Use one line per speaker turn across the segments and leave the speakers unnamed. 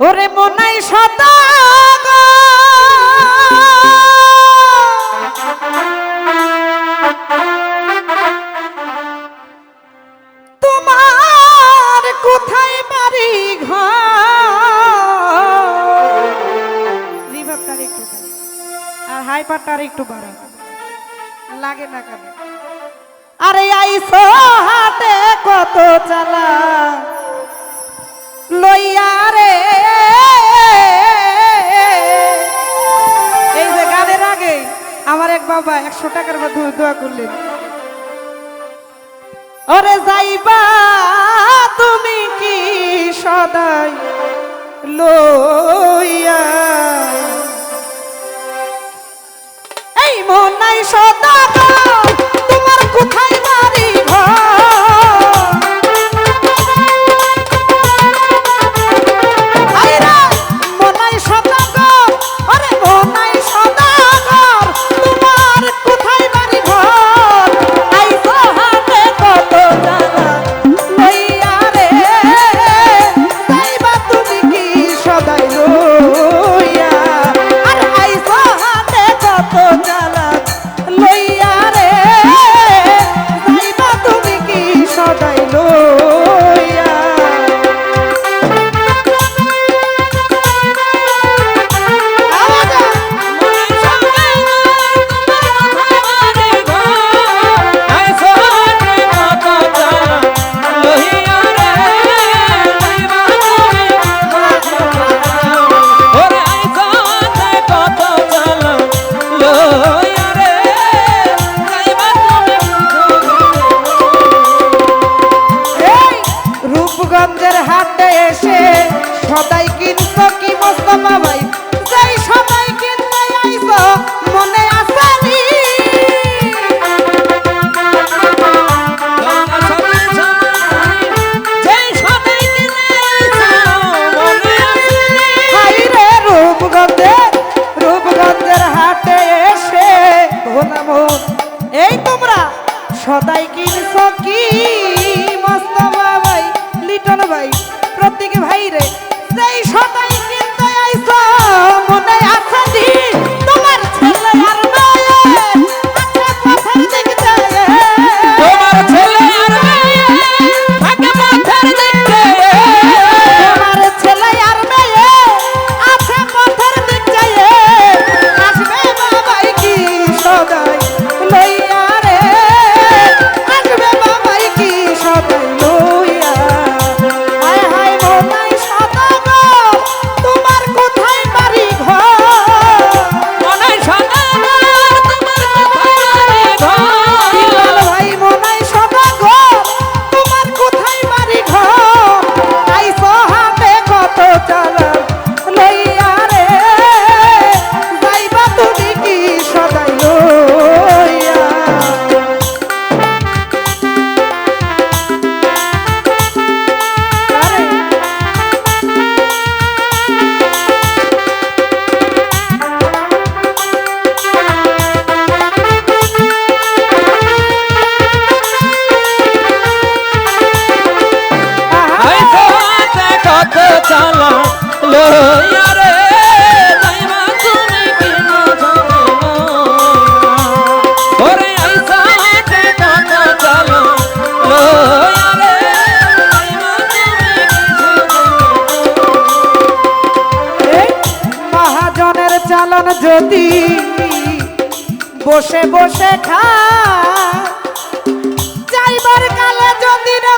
ওরে মনাই সদা তোমার কোথায় বাড়ি ঘর? রিভাবটার একটু আর হাইপারটার একটু বাড়া লাগে না কেন? আরে আইসো হাতে কত চালা। একশো টাকার মাধ্যমে দোয়া করলেন। ওরে যাইবা, তুমি কি সদাই লইয়া? এই মন নাই সদা তোমার কোথায় যদি বসে বসে খা যাইবার কালে যদি না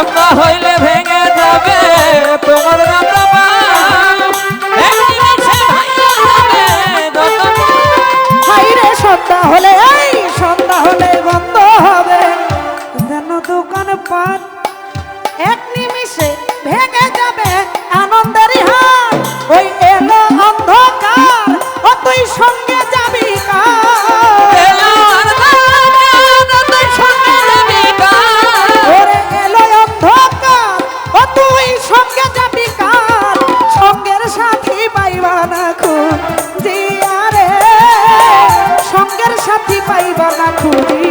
সন্ধ্যা
হইলে ভেঙে যাবে তোমার
সন্ধ্যা হলে, এই সন্ধ্যা হলে বন্ধ হবে। যেন দোকান পান সাথী পাইবা না খুঁড়ি।